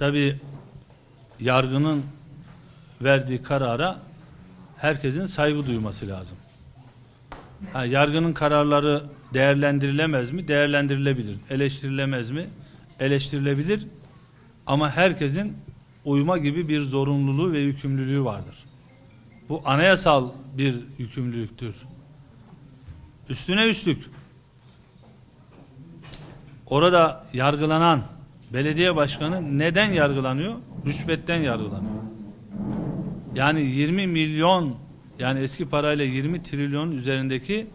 Tabi yargının verdiği karara herkesin saygı duyması lazım. Ha, yargının kararları değerlendirilemez mi? Değerlendirilebilir. Eleştirilemez mi? Eleştirilebilir. Ama herkesin uyma gibi bir zorunluluğu ve yükümlülüğü vardır. Bu anayasal bir yükümlülüktür. Üstüne üstlük orada yargılanan belediye başkanı neden yargılanıyor? Rüşvetten yargılanıyor. Yani 20 milyon yani eski parayla 20 trilyon üzerindeki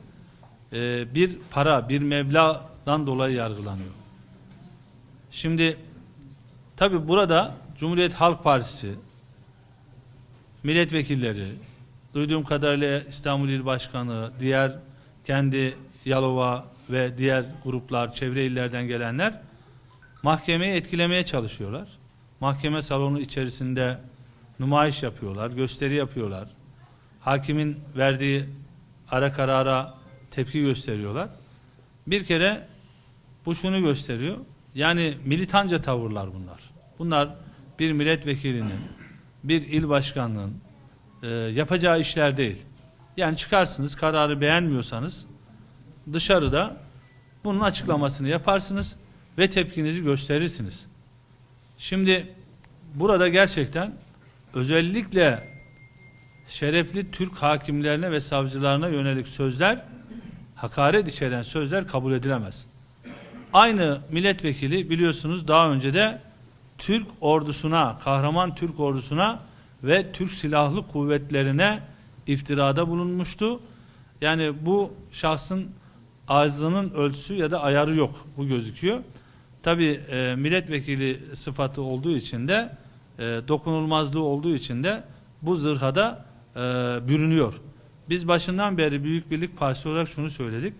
e, bir para, bir meblağdan dolayı yargılanıyor. Şimdi tabi burada Cumhuriyet Halk Partisi milletvekilleri, duyduğum kadarıyla İstanbul İl Başkanı, diğer kendi Yalova ve diğer gruplar, çevre illerden gelenler mahkemeyi etkilemeye çalışıyorlar. Mahkeme salonu içerisinde numayiş yapıyorlar, gösteri yapıyorlar. Hakimin verdiği ara karara tepki gösteriyorlar. Bir kere bu şunu gösteriyor. Yani militanca tavırlar bunlar. Bunlar bir milletvekilinin, bir il başkanlığının e, yapacağı işler değil. Yani çıkarsınız kararı beğenmiyorsanız dışarıda bunun açıklamasını yaparsınız ve tepkinizi gösterirsiniz. Şimdi burada gerçekten özellikle şerefli Türk hakimlerine ve savcılarına yönelik sözler hakaret içeren sözler kabul edilemez. Aynı milletvekili biliyorsunuz daha önce de Türk ordusuna, kahraman Türk ordusuna ve Türk Silahlı Kuvvetlerine iftirada bulunmuştu. Yani bu şahsın ağzının ölçüsü ya da ayarı yok. Bu gözüküyor. Tabi e, milletvekili sıfatı olduğu için de e, dokunulmazlığı olduğu için de bu zırhada e, bürünüyor. Biz başından beri Büyük Birlik Partisi olarak şunu söyledik.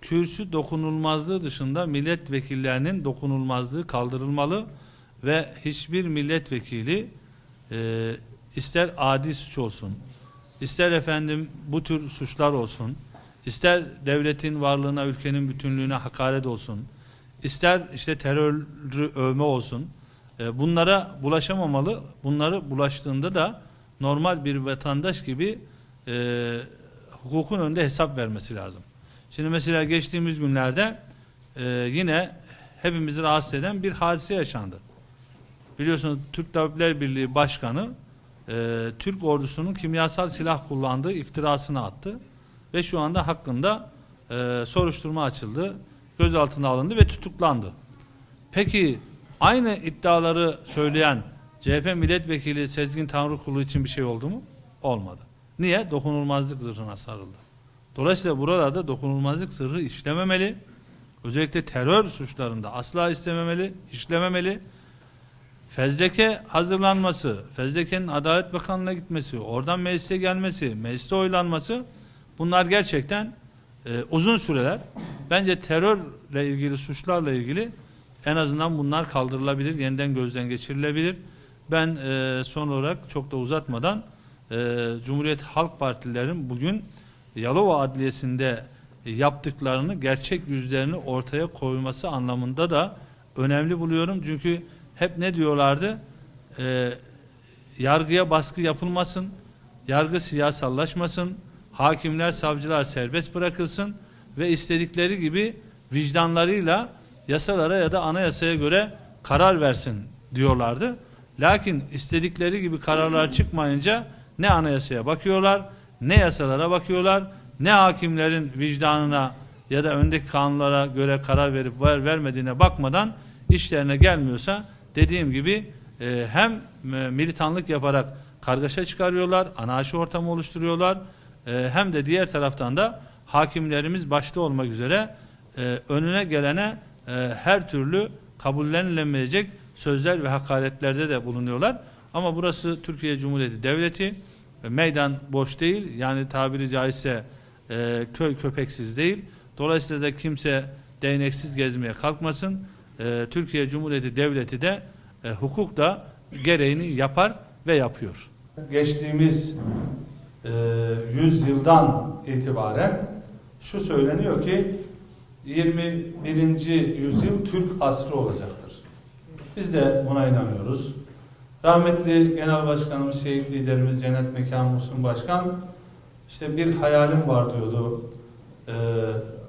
Kürsü dokunulmazlığı dışında milletvekillerinin dokunulmazlığı kaldırılmalı ve hiçbir milletvekili e, ister adi suç olsun, ister efendim bu tür suçlar olsun, ister devletin varlığına, ülkenin bütünlüğüne hakaret olsun, ister işte terörü övme olsun, e, bunlara bulaşamamalı. Bunları bulaştığında da normal bir vatandaş gibi e, hukukun önünde hesap vermesi lazım. Şimdi mesela geçtiğimiz günlerde e, yine hepimizi rahatsız eden bir hadise yaşandı. Biliyorsunuz Türk Tabipler Birliği Başkanı e, Türk ordusunun kimyasal silah kullandığı iftirasını attı ve şu anda hakkında e, soruşturma açıldı, gözaltına alındı ve tutuklandı. Peki aynı iddiaları söyleyen CHP milletvekili Sezgin Tanrıkulu için bir şey oldu mu? Olmadı. Niye? Dokunulmazlık zırhına sarıldı. Dolayısıyla buralarda dokunulmazlık zırhı işlememeli. Özellikle terör suçlarında asla istememeli, işlememeli. Fezleke hazırlanması, fezlekenin Adalet Bakanlığı'na gitmesi, oradan meclise gelmesi, mecliste oylanması bunlar gerçekten e, uzun süreler. Bence terörle ilgili suçlarla ilgili en azından bunlar kaldırılabilir, yeniden gözden geçirilebilir. Ben e, son olarak çok da uzatmadan e, Cumhuriyet Halk Partililerin bugün Yalova Adliyesi'nde yaptıklarını, gerçek yüzlerini ortaya koyması anlamında da önemli buluyorum. Çünkü hep ne diyorlardı? E, yargıya baskı yapılmasın, yargı siyasallaşmasın, hakimler, savcılar serbest bırakılsın ve istedikleri gibi vicdanlarıyla yasalara ya da anayasaya göre karar versin diyorlardı. Lakin istedikleri gibi kararlar çıkmayınca ne anayasaya bakıyorlar, ne yasalara bakıyorlar, ne hakimlerin vicdanına ya da öndeki kanunlara göre karar verip ver vermediğine bakmadan işlerine gelmiyorsa dediğim gibi e, hem e, militanlık yaparak kargaşa çıkarıyorlar, anarşi ortamı oluşturuyorlar e, hem de diğer taraftan da hakimlerimiz başta olmak üzere e, önüne gelene e, her türlü kabullenilemeyecek sözler ve hakaretlerde de bulunuyorlar. Ama burası Türkiye Cumhuriyeti Devleti. E, meydan boş değil. Yani tabiri caizse e, köy köpeksiz değil. Dolayısıyla da kimse değneksiz gezmeye kalkmasın. E, Türkiye Cumhuriyeti Devleti de e, hukuk da gereğini yapar ve yapıyor. Geçtiğimiz yüzyıldan itibaren şu söyleniyor ki 21. yüzyıl Türk asrı olacaktır. Biz de buna inanıyoruz. Rahmetli Genel Başkanımız, şehit liderimiz Cennet Mekan Muhsin Başkan işte bir hayalim var diyordu. Ee,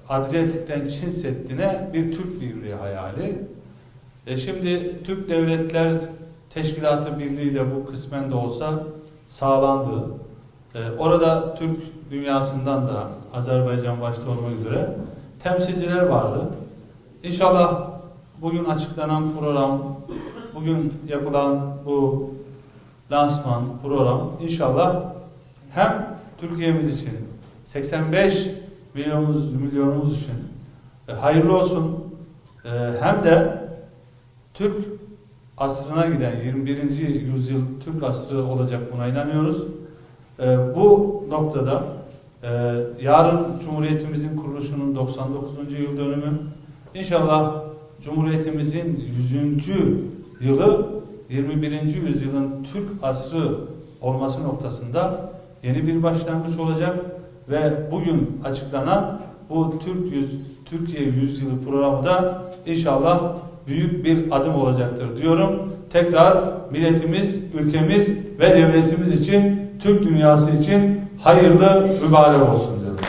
Adriyatik'ten Çin Seddi'ne bir Türk Birliği hayali. E şimdi Türk Devletler Teşkilatı Birliği ile bu kısmen de olsa sağlandı. Ee, orada Türk dünyasından da Azerbaycan başta olmak üzere temsilciler vardı. İnşallah bugün açıklanan program, bugün yapılan bu lansman program inşallah hem Türkiye'miz için 85 milyonumuz milyonumuz için e, hayırlı olsun. E, hem de Türk asrına giden 21. yüzyıl Türk asrı olacak buna inanıyoruz. E, bu noktada e, yarın Cumhuriyetimizin kuruluşunun 99. yıl dönümü İnşallah Cumhuriyetimizin 100. yılı 21. yüzyılın Türk asrı olması noktasında yeni bir başlangıç olacak ve bugün açıklanan bu Türk yüz, Türkiye Yüzyılı programı da inşallah büyük bir adım olacaktır diyorum. Tekrar milletimiz, ülkemiz ve devletimiz için, Türk dünyası için hayırlı mübarek olsun diyorum.